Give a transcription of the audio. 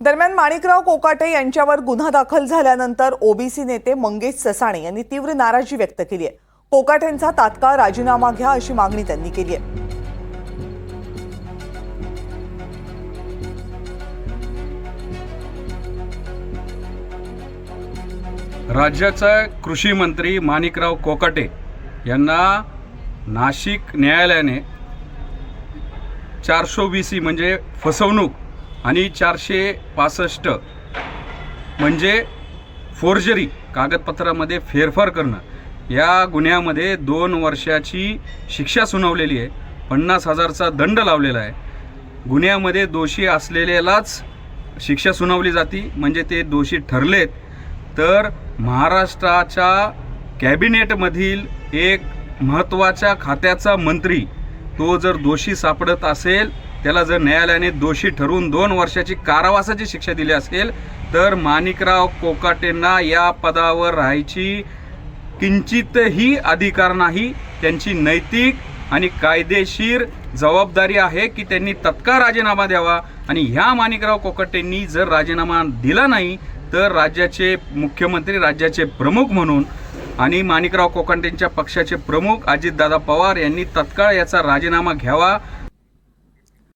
दरम्यान माणिकराव कोकाटे यांच्यावर गुन्हा दाखल झाल्यानंतर ओबीसी नेते मंगेश ससाणे यांनी तीव्र नाराजी व्यक्त केली आहे. कोकाटेंचा तात्काळ राजीनामा घ्या अशी मागणी त्यांनी केली आहे. राज्याचा कृषी मंत्री माणिकराव कोकाटे यांना नाशिक न्यायालयाने चारशे वीस म्हणजे फसवणूक आणि चारशे पासष्ट. म्हणजे फोर्जरी कागदपत्रामध्ये फेरफार करणं. या गुन्ह्यामध्ये दोन वर्षाची शिक्षा सुनावलेली आहे. पन्नास हजारचा दंड लावलेला आहे. गुन्ह्यामध्ये दोषी असलेल्यालाच शिक्षा सुनावली जाती. म्हणजे ते दोषी ठरलेत. तर महाराष्ट्राच्या कॅबिनेटमधील एक महत्त्वाच्या खात्याचा मंत्री तो जर दोषी सापडत असेल त्याला जर न्यायालयाने दोषी ठरवून दोन वर्षाची कारावासाची शिक्षा दिली असेल तर माणिकराव कोकाटेंना या पदावर राहायची किंचितही अधिकार नाही. त्यांची नैतिक आणि कायदेशीर जबाबदारी आहे की त्यांनी तत्काळ राजीनामा द्यावा. आणि ह्या माणिकराव कोकाटेंनी जर राजीनामा दिला नाही तर राज्याचे मुख्यमंत्री राज्याचे प्रमुख म्हणून आणि माणिकराव कोकाटेंच्या पक्षाचे प्रमुख अजितदादा पवार यांनी तत्काळ याचा राजीनामा घ्यावा.